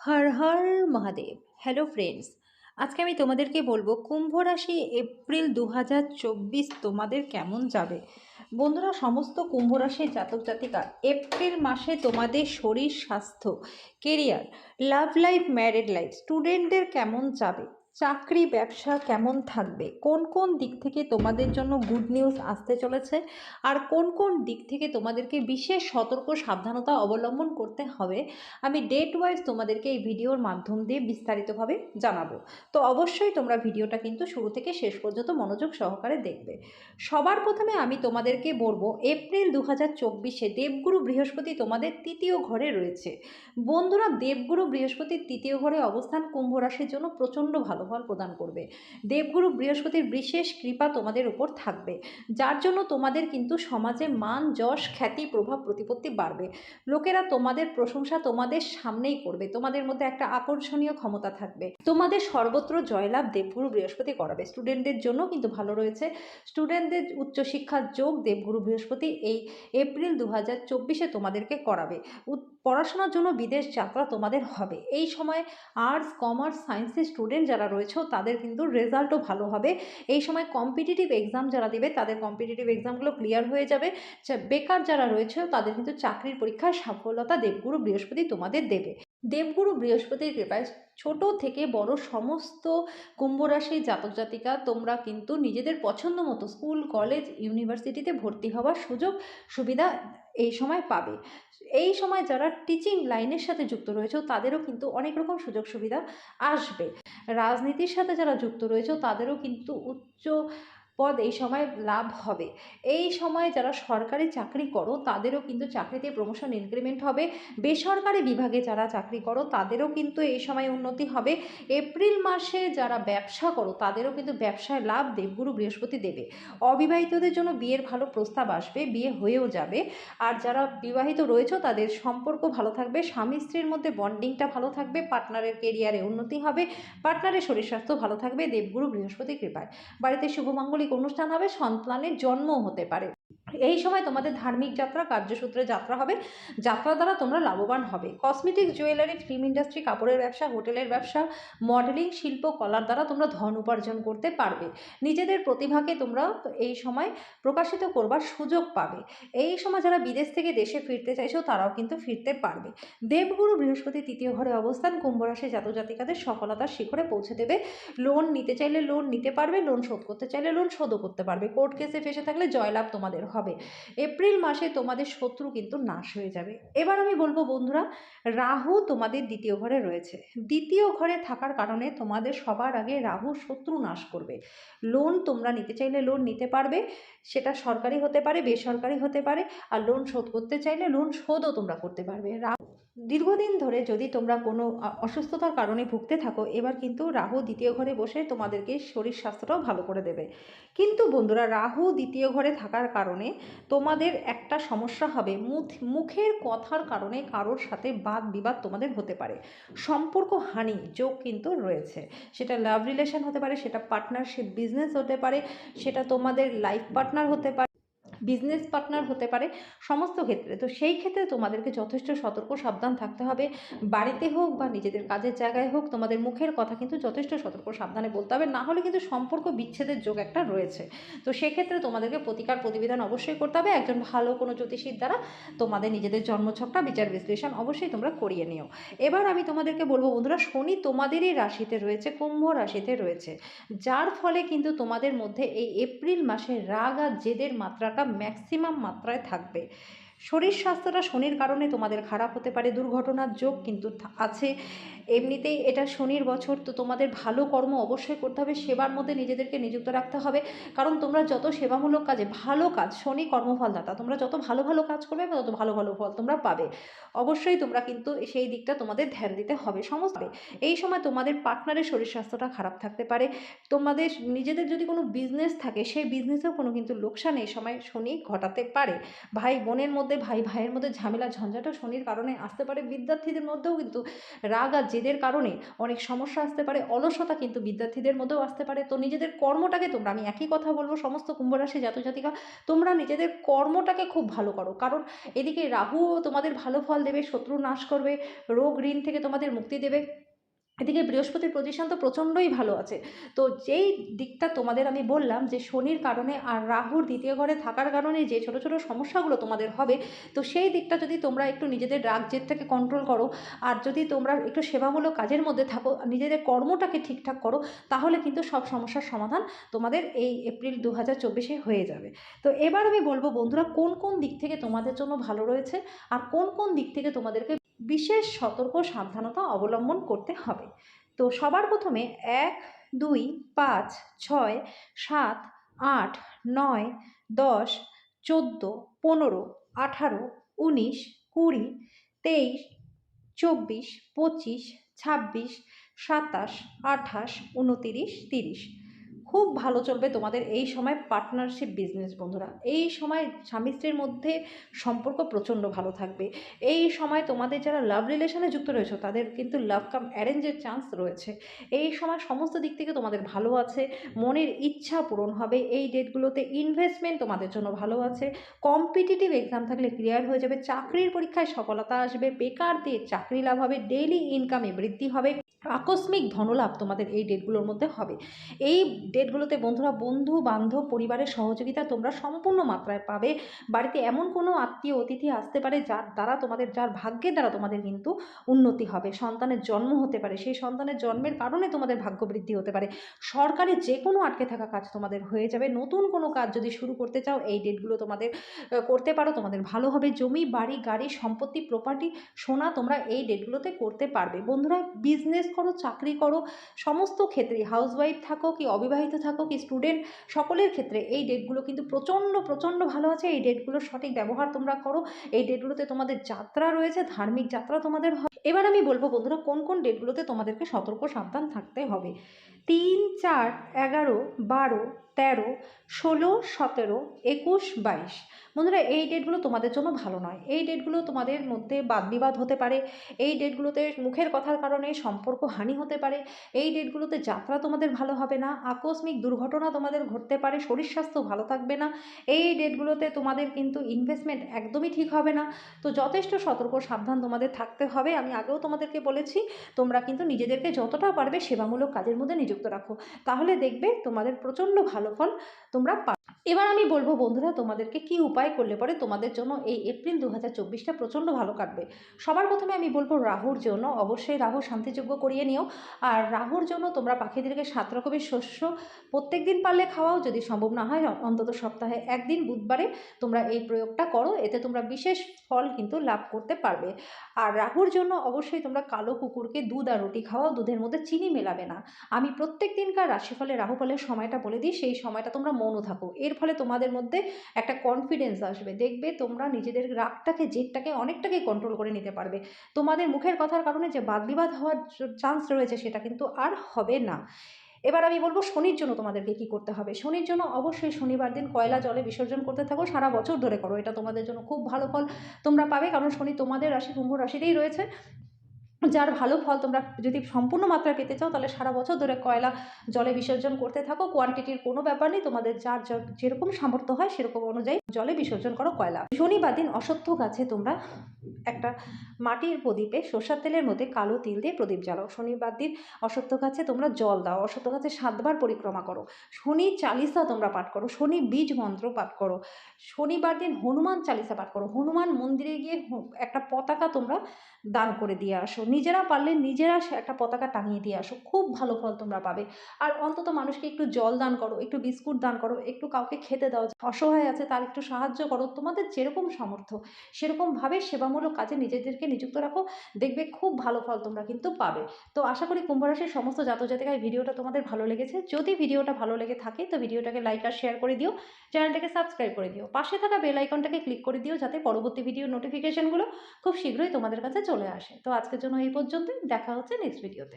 হর Har Mahadev. Hello friends আজকে আমি তোমাদেরকে বলব কুম্ভ রাশি এপ্রিল দু হাজার চব্বিশ তোমাদের কেমন যাবে? বন্ধুরা, সমস্ত কুম্ভ রাশির জাতক জাতিকা এপ্রিল মাসে তোমাদের শরীর, স্বাস্থ্য career love life married life স্টুডেন্টদের কেমন যাবে? চাকরি, ব্যবসা কেমন থাকবে? কোন কোন দিক থেকে তোমাদের জন্য গুড নিউজ আসতে চলেছে? আর কোন কোন দিক থেকে তোমাদেরকে বিশেষ সতর্ক, সাবধানতা অবলম্বন করতে হবে? আমি ডেট ওয়াইজ তোমাদেরকে এই ভিডিওর মাধ্যম দিয়ে বিস্তারিতভাবে জানাব। তো অবশ্যই তোমরা ভিডিওটা কিন্তু শুরু থেকে শেষ পর্যন্ত মনোযোগ সহকারে দেখবে। সবার প্রথমে আমি তোমাদেরকে বলব, এপ্রিল দু হাজার চব্বিশে দেবগুরু বৃহস্পতি তোমাদের তৃতীয় ঘরে রয়েছে। বন্ধুরা, দেবগুরু বৃহস্পতির তৃতীয় ঘরে অবস্থান কুম্ভ রাশির জন্য প্রচণ্ড ভালো। ফল প্রদান করবে। দেবগুরু বৃহস্পতির বিশেষ কৃপা তোমাদের উপর থাকবে। যার জন্য তোমাদের কিন্তু সমাজে মান, যশ, খ্যাতি, প্রভাব, প্রতিপত্তি বাড়বে। লোকেরা তোমাদের প্রশংসা তোমাদের সামনেই করবে। তোমাদের মধ্যে একটা আকর্ষণীয় ক্ষমতা থাকবে। তোমাদের সর্বত্র জয়লাভ দেবগুরু বৃহস্পতি করাবে। স্টুডেন্টদের জন্য কিন্তু ভালো রয়েছে। স্টুডেন্টদের উচ্চশিক্ষার যোগ দেবগুরু বৃহস্পতি এই এপ্রিল দু হাজার চব্বিশে তোমাদেরকে করাবে। পড়াশোনার জন্য বিদেশ যাত্রা তোমাদের হবে। এই সময় আর্টস কমার্স সায়েন্সের স্টুডেন্ট যারা রয়েছে তাদের কিন্তু রেজাল্টও ভালো হবে। এই সময় কম্পিটিটিভ এক্সাম যারা দেবে, তাদের কম্পিটিটিভ এক্সামগুলো ক্লিয়ার হয়ে যাবে। বেকার যারা রয়েছে তাদের কিন্তু চাকরির পরীক্ষার সাফল্যতা দেবগুরু বৃহস্পতি তোমাদের দেবে। দেবগুরু বৃহস্পতির কৃপায় ছোট থেকে বড় সমস্ত কুম্ভ রাশির জাতক জাতিকা তোমরা কিন্তু নিজেদের পছন্দ মতো স্কুল কলেজ ইউনিভার্সিটিতে ভর্তি হওয়ার সুযোগ, সুবিধা এই সময় পাবে। এই সময় যারা টিচিং লাইনের সাথে যুক্ত রয়েছে তাদেরও কিন্তু অনেক রকম সুযোগ সুবিধা আসবে। রাজনীতির সাথে যারা যুক্ত রয়েছে তাদেরও কিন্তু উচ্চ পদ এই সময় লাভ হবে। এই সময় যারা সরকারি চাকরি করো, তাদেরও কিন্তু চাকরিতে প্রমোশন ইনক্রিমেন্ট হবে। বেসরকারি বিভাগে যারা চাকরি করো, তাদেরও কিন্তু এই সময় উন্নতি হবে। এপ্রিল মাসে যারা ব্যবসা করো, তাদেরও কিন্তু ব্যবসায় লাভ দেবগুরু বৃহস্পতি দেবে। অবিবাহিতদের জন্য বিয়ের ভালো প্রস্তাব আসবে, বিয়ে হয়েও যাবে। আর যারা বিবাহিত রয়েছে, তাদের সম্পর্ক ভালো থাকবে, স্বামী স্ত্রীর মধ্যে বন্ডিংটা ভালো থাকবে পার্টনারের কেরিয়ারে উন্নতি হবে পার্টনারের শরীর স্বাস্থ্য ভালো থাকবে, দেবগুরু বৃহস্পতি কৃপায়। বাড়িতে শুভমাঙ্গলিক অনুষ্ঠান হবে সন্তানের জন্ম হতে পারে। এই সময় তোমাদের ধার্মিক যাত্রা, কার্যসূত্রে যাত্রা হবে। যাত্রা দ্বারা তোমরা লাভবান হবে। কসমেটিক জুয়েলারি ফিল্ম ইন্ডাস্ট্রি কাপড়ের ব্যবসা, হোটেলের ব্যবসা মডেলিং শিল্প, কলার দ্বারা তোমরা ধন উপার্জন করতে পারবে। নিজেদের প্রতিভাকে তোমরা এই সময় প্রকাশিত করবার সুযোগ পাবে। এই সময় যারা বিদেশ থেকে দেশে ফিরতে চাইছো, তারাও কিন্তু ফিরতে পারবে। দেবগুরু বৃহস্পতি তৃতীয় ঘরে অবস্থান, কুম্ভ রাশি জাতক জাতিকাদের সফলতার শিখরে পৌঁছে দেবে। লোন নিতে চাইলে লোন নিতে পারবে লোন শোধ করতে চাইলে লোন শোধও করতে পারবে। কোর্ট কেসে ফেসে থাকলে জয়লাভ তোমাদের হবে এপ্রিল মাসে তোমাদের শত্রু কিন্তু নাশ হয়ে যাবে। এবার আমি বলব বন্ধুরা, রাহু তোমাদের দ্বিতীয় ঘরে রয়েছে। দ্বিতীয় ঘরে থাকার কারণে তোমাদের সবার আগে রাহু শত্রু নাশ করবে। লোন তোমরা নিতে চাইলে লোন নিতে পারবে, সেটা সরকারি হতে পারে, বেসরকারি হতে পারে, আর লোন শোধ করতে চাইলে লোন শোধও তোমরা করতে পারবে। রা- দীর্ঘদিন ধরে যদি তোমরা কোনো অসুস্থতার কারণে ভুগতে থাকো, এবার কিন্তু রাহু দ্বিতীয় ঘরে বসে তোমাদেরকে শরীর স্বাস্থ্যটাও ভালো করে দেবে। কিন্তু বন্ধুরা, রাহু দ্বিতীয় ঘরে থাকার কারণে তোমাদের একটা সমস্যা হবে। মুখ- মুখের কথার কারণে কারোর সাথে বাদ বিবাদ তোমাদের হতে পারে। সম্পর্ক হানি, যোগ কিন্তু রয়েছে। সেটা লাভ রিলেশন হতে পারে, সেটা পার্টনারশিপ বিজনেস হতে পারে, সেটা তোমাদের লাইফ পার্টনার হতে পারে। বিজনেস পার্টনার হতে পারে সমস্ত ক্ষেত্রে। তো সেই ক্ষেত্রে তোমাদেরকে যথেষ্ট সতর্ক, সাবধান থাকতে হবে। বাড়িতে হোক বা নিজেদের কাজের জায়গায় হোক, তোমাদের মুখের কথা কিন্তু যথেষ্ট সতর্ক, সাবধানে বলতে হবে। না হলে কিন্তু সম্পর্ক বিচ্ছেদের যোগ একটা রয়েছে। তো সেক্ষেত্রে তোমাদেরকে প্রতিকার প্রতিবিধান অবশ্যই করতে হবে। একজন ভালো কোনো জ্যোতিষীর দ্বারা তোমাদের নিজেদের জন্মছকটা, বিচার, বিশ্লেষণ অবশ্যই তোমরা করিয়ে নিও। এবার আমি তোমাদেরকে বলব, বন্ধুরা, শনি তোমাদেরই রাশিতে রয়েছে, কুম্ভ রাশিতে রয়েছে। যার ফলে কিন্তু তোমাদের মধ্যে এই এপ্রিল মাসে রাগ আর জেদের মাত্রাটা ম্যাক্সিমাম মাত্রায় থাকবে। শরীর স্বাস্থ্যটা শনির কারণে তোমাদের খারাপ হতে পারে, দুর্ঘটনার যোগ কিন্তু আছে। এমনিতেই এটা শনির বছর, তো তোমাদের ভালো কর্ম অবশ্যই করতে হবে, সেবার মধ্যে নিজেদেরকে নিযুক্ত রাখতে হবে। কারণ তোমরা যত সেবামূলক কাজে, ভালো কাজ, শনি কর্মফলদাতা, তোমরা যত ভালো ভালো কাজ করবে, তত ভালো ভালো ফল তোমরা পাবে। অবশ্যই তোমরা কিন্তু সেই দিকটা তোমাদের ধ্যান দিতে হবে, সমস্ত এই সময় তোমাদের পার্টনারের শরীর স্বাস্থ্যটা খারাপ থাকতে পারে। তোমাদের নিজেদের যদি কোনো বিজনেস থাকে, সেই বিজনেসেও কোনো কিন্তু লোকসান এই সময় শনি ঘটাতে পারে। ভাই বোনের মধ্যে মধ্যে, ভাই, ভাইয়ের মধ্যে ঝামেলা, ঝঞ্ঝাটও শনির কারণে আসতে পারে। বিদ্যার্থীদের মধ্যেও কিন্তু রাগ আর জেদের কারণে অনেক সমস্যা আসতে পারে। অলসতা কিন্তু বিদ্যার্থীদের মধ্যেও আসতে পারে। তো নিজেদের কর্মটাকে তোমরা, আমি একই কথা বলব, সমস্ত কুম্ভরাশি জাতজাতিকা, তোমরা নিজেদের কর্মটাকে খুব ভালো করো। কারণ এদিকে রাহুও তোমাদের ভালো ফল দেবে, শত্রু নাশ করবে, রোগ ঋণ থেকে তোমাদের মুক্তি দেবে। এদিকে বৃহস্পতির পজিশন তো প্রচণ্ডই ভালো আছে। তো যেই দিকটা তোমাদের আমি বললাম যে শনির কারণে আর রাহুর দ্বিতীয় ঘরে থাকার কারণে যে ছোটো ছোটো সমস্যাগুলো তোমাদের হবে, তো সেই দিকটা যদি তোমরা একটু নিজেদের রাগ জেদটাকে কন্ট্রোল করো আর যদি তোমরা একটু সেবামূলক কাজের মধ্যে থাকো, নিজেদের কর্মটাকে ঠিকঠাক করো, তাহলে কিন্তু সব সমস্যার সমাধান তোমাদের এই এপ্রিল দু হাজার চব্বিশে হয়ে যাবে। তো এবার আমি বলব বন্ধুরা কোন কোন দিক থেকে তোমাদের জন্য ভালো রয়েছে আর কোন কোন দিক থেকে তোমাদেরকে বিশেষ সতর্ক সাবধানতা অবলম্বন করতে হবে। তো সবার প্রথমে এক, দুই, পাঁচ, ছয়, সাত, আট, নয়, দশ, চোদ্দ, পনেরো, আঠারো, উনিশ, কুড়ি, তেইশ, চব্বিশ, পঁচিশ, ছাব্বিশ, সাতাশ, আঠাশ, উনতিরিশ, তিরিশ। খুব ভালো চলবে তোমাদের এই সময় পার্টনারশিপ বিজনেস বন্ধুরা। এই সময় স্বামী স্ত্রীর মধ্যে সম্পর্ক প্রচণ্ড ভালো থাকবে। এই সময় তোমাদের যারা লাভ রিলেশনে যুক্ত রয়েছে, তাদের কিন্তু লাভ কাম অ্যারেঞ্জের চান্স রয়েছে। এই সময় সমস্ত দিক থেকে তোমাদের ভালো আছে, মনের ইচ্ছা পূরণ হবে, এই ডেটগুলোতে ইনভেস্টমেন্ট তোমাদের জন্য ভালো আছে। কম্পিটিটিভ এক্সাম থাকলে ক্লিয়ার হয়ে যাবে, চাকরির পরীক্ষায় সফলতা আসবে, বেকারদের চাকরি লাভ হবে ডেইলি ইনকামে বৃদ্ধি হবে। আকস্মিক ধনলাভ তোমাদের এই ডেটগুলোর মধ্যে হবে। এই ডেটগুলোতে বন্ধুরা বন্ধু, বান্ধব, পরিবারের সহযোগিতা তোমরা সম্পূর্ণ মাত্রায় পাবে। বাড়িতে এমন কোনো আত্মীয় অতিথি আসতে পারে যার দ্বারা তোমাদের, যার ভাগ্যের দ্বারা তোমাদের কিন্তু উন্নতি হবে। সন্তানের জন্ম হতে পারে, সেই সন্তানের জন্মের কারণে তোমাদের ভাগ্য বৃদ্ধি হতে পারে। সরকারি যে কোনো আটকে থাকা কাজ তোমাদের হয়ে যাবে। নতুন কোনো কাজ যদি শুরু করতে চাও, এই ডেটগুলো তোমাদের করতে পারো। তোমাদের ভালো হবে। জমি, বাড়ি, গাড়ি, সম্পত্তি প্রপার্টি সোনা তোমরা এই ডেটগুলোতে করতে পারবে। বন্ধুরা বিজনেস করো, চাকরি করো, সমস্ত ক্ষেত্রে হাউসওয়াইফ থাকো কি অবিবাহিত থাকো কি স্টুডেন্ট সকলের ক্ষেত্রে এই ডেটগুলো কিন্তু প্রচণ্ড প্রচণ্ড ভালো আছে। এই ডেটগুলোর সঠিক ব্যবহার তোমরা করো। এই ডেটগুলোতে তোমাদের যাত্রা রয়েছে, ধার্মিক যাত্রা তোমাদের এবার আমি বলব বন্ধুরা, কোন কোন ডেটগুলোতে তোমাদেরকে সতর্ক সাবধান থাকতে হবে? তিন, চার, এগারো, বারো, তেরো, ষোলো, সতেরো, একুশ, বাইশ। বন্ধুরা, এই ডেটগুলো তোমাদের জন্য ভালো নয়। এই ডেটগুলো তোমাদের মধ্যে বাদবিবাদ হতে পারে। এই ডেটগুলোতে মুখের কথার কারণে সম্পর্ক হানি হতে পারে। এই ডেটগুলোতে যাত্রা তোমাদের ভালো হবে না। আকস্মিক দুর্ঘটনা তোমাদের ঘটতে পারে। শরীর স্বাস্থ্য ভালো থাকবে না। এই ডেটগুলোতে তোমাদের কিন্তু ইনভেস্টমেন্ট একদমই ঠিক হবে না। তো যথেষ্ট সতর্ক, সাবধান তোমাদের থাকতে হবে। আমি আগেও তোমাদেরকে বলেছি, তোমরা কিন্তু নিজেদেরকে যতটা পারবে সেবামূলক কাজের মধ্যে নিযুক্ত রাখো। তাহলে দেখবে তোমাদের প্রচণ্ড ভালো ফল তোমরা এবার আমি বলব বন্ধুরা, তোমাদেরকে কি উপায় করলে পরে তোমাদের জন্য এই এপ্রিল দু হাজার চব্বিশটা প্রচণ্ড ভালো কাটবে। সবার প্রথমে আমি বলব রাহুর জন্য অবশ্যই রাহু শান্তিযোগ্য করিয়ে নিও। আর রাহুর জন্য তোমরা পাখিদেরকে সাত রকমের শস্য প্রত্যেক দিন পারলে খাওয়াও, যদি সম্ভব না হয় অন্তত সপ্তাহে একদিন, বুধবারে তোমরা এই প্রয়োগটা করো, এতে তোমরা বিশেষ ফল কিন্তু লাভ করতে পারবে। আর রাহুর জন্য অবশ্যই তোমরা কালো কুকুরকে দুধ আর রুটি খাওয়াও, দুধের মধ্যে চিনি মেলাবে না। আমি প্রত্যেক দিনকার রাশিফলে রাহুফলের সময়টা বলে দিই, সেই সময়টা তোমরা মৌন থাকো। এর ফলে তোমাদের মধ্যে একটা কনফিডেন্স আসবে। দেখবে তোমরা নিজেদের রাগটাকে, জেদটাকে অনেকটাকে কন্ট্রোল করে নিতে পারবে। তোমাদের মুখের কথার কারণে যে বাদবিবাদ হওয়ার চান্স রয়েছে সেটা কিন্তু আর হবে না। এবার আমি বলব শনির জন্য তোমাদেরকে কি করতে হবে? শনির জন্য অবশ্যই শনিবার দিন কয়লা জলে বিসর্জন করতে থাকো। সারা বছর ধরে করো। এটা তোমাদের জন্য খুব ভালো ফল তোমরা পাবে। কারণ শনি তোমাদের রাশি, কুম্ভ রাশিতেই রয়েছে। যার ভালো ফল তোমরা যদি সম্পূর্ণ মাত্রায় পেতে চাও, তাহলে সারা বছর ধরে কয়লা জলে বিসর্জন করতে থাকো। কোয়ান্টিটির কোনো ব্যাপার নেই, তোমাদের যার যেরকম সামর্থ্য হয়, সেরকম অনুযায়ী জলে বিসর্জন করো কয়লা। শনিবার দিন অসত্য গাছে তোমরা একটা মাটির প্রদীপে সর্ষার তেলের মধ্যে কালো তিল দিয়ে প্রদীপ জ্বালাও। শনিবার দিন অসত্য গাছে তোমরা জল দাও। অসত্য গাছে সাতবার পরিক্রমা করো। শনি চালিসা তোমরা পাঠ করো। শনি বীজ মন্ত্র পাঠ করো। শনিবার দিন হনুমান চালিসা পাঠ করো। হনুমান মন্দিরে গিয়ে একটা পতাকা তোমরা দান করে দিয়ে আসো। নিজেরা পারলে নিজেরা একটা পতাকা টাঙিয়ে দিয়ে আসো। খুব ভালো ফল তোমরা পাবে। আর অন্তত মানুষকে একটু জল দান করো, একটু বিস্কুট দান করো, একটু কাউকে খেতে দাও। অসহায় আছে তার একটু সাহায্য করো। তোমাদের যেরকম সামর্থ্য, সেরকমভাবে সেবামূলক কাজে নিজেদেরকে নিযুক্ত রাখো। দেখবে খুব ভালো ফল তোমরা কিন্তু পাবে। তো আশা করি কুম্ভ রাশির সমস্ত জাতজাতিকায় ভিডিওটা তোমাদের ভালো লেগেছে। যদি ভিডিওটা ভালো লেগে থাকে তো ভিডিওটাকে লাইক আর শেয়ার করে দিও। চ্যানেলটাকে সাবস্ক্রাইব করে দিও। পাশে থাকা বেল আইকনটাকে ক্লিক করে দিও যাতে পরবর্তী ভিডিও নোটিফিকেশনগুলো খুব শীঘ্রই তোমাদের কাছে চলে আসে। তো আজকের জন্য এই পর্যন্তই দেখা হচ্ছে নেক্সট ভিডিওতে